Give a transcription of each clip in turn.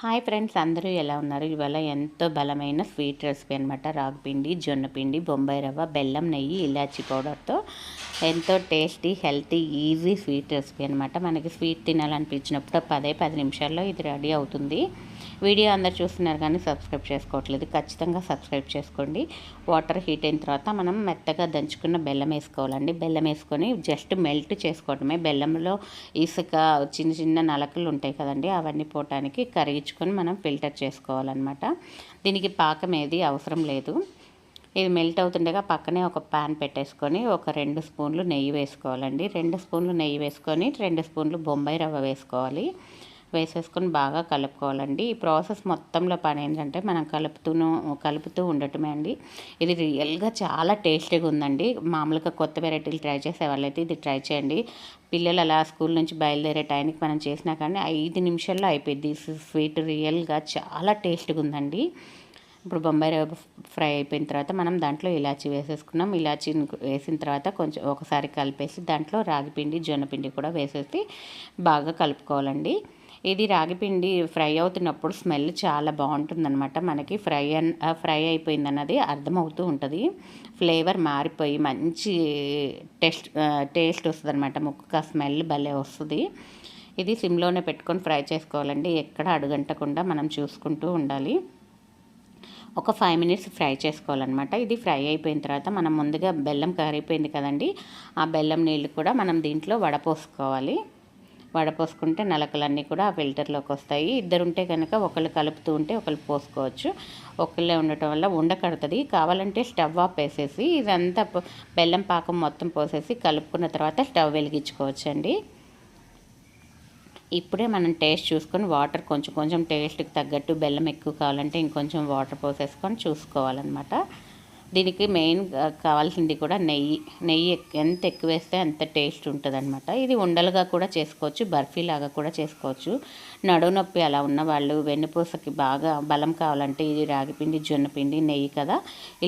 Hi friends అందరూ ఎలా ఉన్నారు? ఇవాళ ఎంతో బలమైన స్వీట్ రెసిపీ అనమాట రాగిపిండి జొన్నపిండి బొంబాయి రవ్వ బెల్లం నెయ్యి ఇలాచీ పౌడర్తో ఎంతో tasty healthy easy sweet recipe అనమాట మనకి స్వీట్ తినాలనిపించినప్పుడు పదే పది నిమిషాల్లో ఇది రెడీ అవుతుంది. వీడియో అందరు చూస్తున్నారు కానీ సబ్స్క్రైబ్ చేసుకోవట్లేదు. ఖచ్చితంగా సబ్స్క్రైబ్ చేసుకోండి. వాటర్ హీట్ అయిన తర్వాత మనం మెత్తగా దంచుకున్న బెల్లం వేసుకోవాలండి. బెల్లం వేసుకొని జస్ట్ మెల్ట్ చేసుకోవడమే. బెల్లంలో ఇసుక చిన్న చిన్న నలకలు ఉంటాయి కదండి అవన్నీ పోవటానికి కరిగించుకొని మనం ఫిల్టర్ చేసుకోవాలన్నమాట. దీనికి పాకం ఏది అవసరం లేదు. ఇది మెల్ట్ అవుతుండగా పక్కనే ఒక ప్యాన్ పెట్టేసుకొని ఒక రెండు స్పూన్లు నెయ్యి వేసుకోవాలండి. రెండు స్పూన్లు నెయ్యి వేసుకొని రెండు స్పూన్లు బొంబాయి రవ్వ వేసుకోవాలి. వేసేసుకొని బాగా కలుపుకోవాలండి. ఈ ప్రాసెస్ మొత్తంలో పని ఏంటంటే మనం కలుపుతూను కలుపుతూ ఉండటమే అండి. ఇది రియల్గా చాలా టేస్టీగా ఉందండి. మామూలుగా కొత్త వెరైటీలు ట్రై చేసే వాళ్ళైతే ఇది ట్రై చేయండి. పిల్లలు అలా స్కూల్ నుంచి బయలుదేరే టైంకి మనం చేసినా కానీ ఐదు నిమిషాల్లో అయిపోయింది స్వీట్ రియల్గా చాలా టేస్ట్గా ఉందండి. ఇప్పుడు బొంబాయి రవ్వ ఫ్రై అయిపోయిన తర్వాత మనం దాంట్లో ఇలాచి వేసేసుకున్నాం. ఇలాచి వేసిన తర్వాత కొంచెం ఒకసారి కలిపేసి దాంట్లో రాగిపిండి జొన్నపిండి కూడా వేసేసి బాగా కలుపుకోవాలండి. ఇది రాగిపిండి ఫ్రై అవుతున్నప్పుడు స్మెల్ చాలా బాగుంటుందన్నమాట. మనకి ఫ్రై అన్ ఫ్రై అయిపోయింది అన్నది అర్థమవుతూ ఉంటుంది. ఫ్లేవర్ మారిపోయి మంచి టేస్ట్ టేస్ట్ వస్తుంది అనమాట ముక్క స్మెల్ భలే వస్తుంది. ఇది సిమ్లోనే పెట్టుకొని ఫ్రై చేసుకోవాలండి. ఎక్కడ అడుగంటకుండా మనం చూసుకుంటూ ఉండాలి. ఒక ఫైవ్ మినిట్స్ ఫ్రై చేసుకోవాలన్నమాట. ఇది ఫ్రై అయిపోయిన తర్వాత మనం ముందుగా బెల్లం కరిగిపోయింది కదండి. ఆ బెల్లం నీళ్ళు కూడా మనం దీంట్లో వడపోసుకోవాలి. వడపోసుకుంటే నలకలన్నీ కూడా ఆ ఫిల్టర్లోకి వస్తాయి. ఇద్దరు ఉంటే కనుక ఒకళ్ళు కలుపుతూ ఉంటే ఒకళ్ళు పోసుకోవచ్చు. ఒకళ్ళే ఉండటం వల్ల ఉండకడుతుంది కావాలంటే స్టవ్ ఆఫ్ వేసేసి ఇదంతా బెల్లం పాకం మొత్తం పోసేసి కలుపుకున్న తర్వాత స్టవ్ వెలిగించుకోవచ్చండి. ఇప్పుడే మనం టేస్ట్ చూసుకొని వాటర్ కొంచెం కొంచెం టేస్ట్కి తగ్గట్టు బెల్లం ఎక్కువ కావాలంటే ఇంకొంచెం వాటర్ పోసేసుకొని చూసుకోవాలన్నమాట. దీనికి మెయిన్ కావాల్సింది కూడా నెయ్యి. నెయ్యి ఎంత ఎక్కువ వేస్తే అంత టేస్ట్ ఉంటుంది అనమాట ఇది ఉండలుగా కూడా చేసుకోవచ్చు బర్ఫీలాగా కూడా చేసుకోవచ్చు. నడువు నొప్పి అలా ఉన్న వాళ్ళు వెన్నుపూసకి బాగా బలం కావాలంటే ఇది రాగిపిండి జొన్నపిండి నెయ్యి కదా.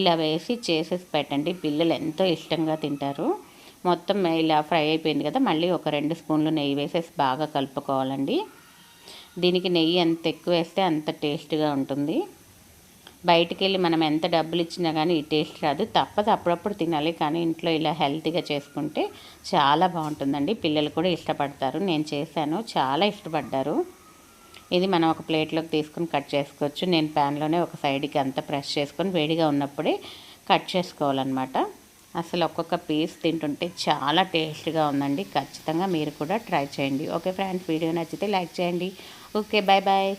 ఇలా వేసి చేసేసి పెట్టండి. పిల్లలు ఎంతో ఇష్టంగా తింటారు. మొత్తం ఇలా ఫ్రై అయిపోయింది కదా మళ్ళీ ఒక రెండు స్పూన్లు నెయ్యి వేసేసి బాగా కలుపుకోవాలండి. దీనికి నెయ్యి ఎంత ఎక్కువ వేస్తే అంత టేస్ట్గా ఉంటుంది. బయటికి వెళ్ళి మనం ఎంత డబ్బులు ఇచ్చినా కానీ ఈ టేస్ట్ రాదు. తప్పదు అప్పుడప్పుడు తినాలి కానీ ఇంట్లో ఇలా హెల్తీగా చేసుకుంటే చాలా బాగుంటుందండి. పిల్లలు కూడా ఇష్టపడతారు. నేను చేశాను చాలా ఇష్టపడ్డారు. ఇది మనం ఒక ప్లేట్లోకి తీసుకొని కట్ చేసుకోవచ్చు. నేను ప్యాన్లోనే ఒక సైడ్కి అంతా ప్రెస్ చేసుకొని వేడిగా ఉన్నప్పుడే కట్ చేసుకోవాలన్నమాట. అసలు ఒక్కొక్క పీస్ తింటుంటే చాలా టేస్ట్గా ఉందండి. ఖచ్చితంగా మీరు కూడా ట్రై చేయండి. ఓకే ఫ్రెండ్స్ వీడియో నచ్చితే లైక్ చేయండి. Okay bye bye